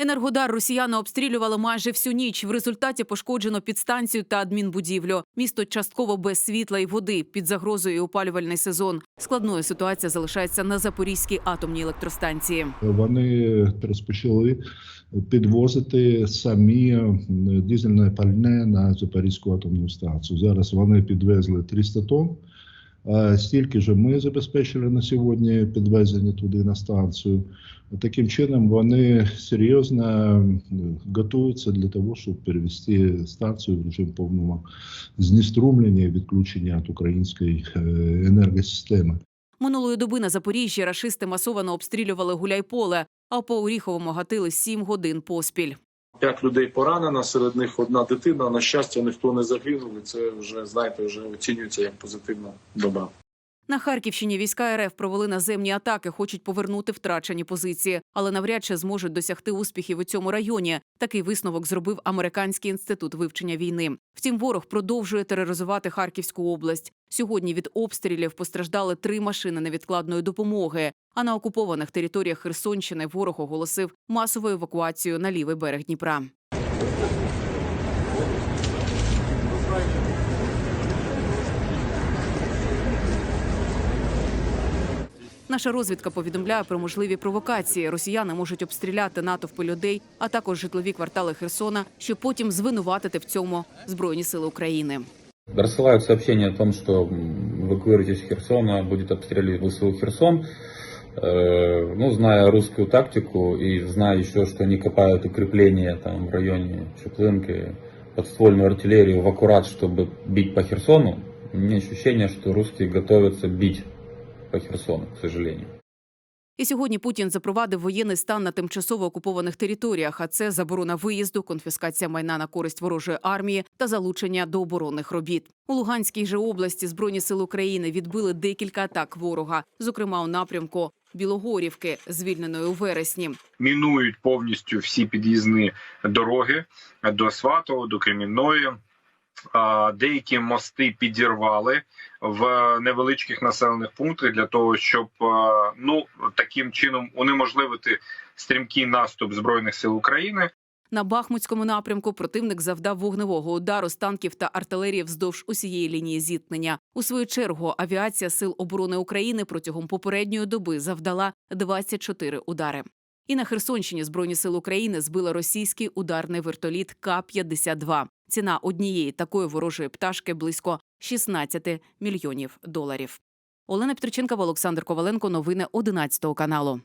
Енергодар росіяни обстрілювали майже всю ніч. В результаті пошкоджено підстанцію та адмінбудівлю. Місто частково без світла і води під загрозою опалювальний сезон. Складною ситуація залишається на Запорізькій атомній електростанції. Вони розпочали підвозити самі е, дизельне пальне на Запорізьку атомну станцію. Зараз вони підвезли 300 тонн. Стільки ж ми забезпечили на сьогодні підвезення туди на станцію. Таким чином вони серйозно готуються для того, щоб перевести станцію в режим повного знеструмлення і відключення від української е, енергосистеми. Минулої доби на Запоріжжі рашисти масово обстрілювали гуляйполе, а по Оріховому гатили сім годин поспіль. П'ять людей поранено, серед них одна дитина. На щастя, ніхто не загинув. і Це вже знаєте, вже оцінюється як позитивна доба. На Харківщині війська РФ провели наземні атаки, хочуть повернути втрачені позиції, але навряд чи зможуть досягти успіхів у цьому районі. Такий висновок зробив американський інститут вивчення війни. Втім, ворог продовжує тероризувати Харківську область. Сьогодні від обстрілів постраждали три машини невідкладної допомоги. А на окупованих територіях Херсонщини ворог оголосив масову евакуацію на лівий берег Дніпра. Наша розвідка повідомляє про можливі провокації. Росіяни можуть обстріляти натовпи людей, а також житлові квартали Херсона, щоб потім звинуватити в цьому збройні сили України. Рассылают сообщение о том, что м, эвакуируйтесь из Херсона, будет обстреливать ВСУ Херсон. Э, Ну, зная русскую тактику и зная еще, что они копают укрепления там в районе Чеплынки, подствольную артиллерию в аккурат, чтобы бить по Херсону, у меня ощущение, что русские готовятся бить по Херсону, к сожалению. І сьогодні Путін запровадив воєнний стан на тимчасово окупованих територіях. А це заборона виїзду, конфіскація майна на користь ворожої армії та залучення до оборонних робіт. У Луганській же області збройні сили України відбили декілька атак ворога, зокрема у напрямку Білогорівки, звільненої у вересні. мінують повністю всі під'їзні дороги до Сватового, до Кремінної. Деякі мости підірвали в невеличких населених пунктах для того, щоб ну таким чином унеможливити стрімкий наступ збройних сил України. На Бахмутському напрямку противник завдав вогневого удару з танків та артилерії вздовж усієї лінії зіткнення. У свою чергу авіація Сил оборони України протягом попередньої доби завдала 24 удари. І на Херсонщині Збройні сили України збили російський ударний вертоліт К-52. Ціна однієї такої ворожої пташки близько 16 мільйонів доларів. Олена Петриченкова, Олександр Коваленко. Новини 11 каналу.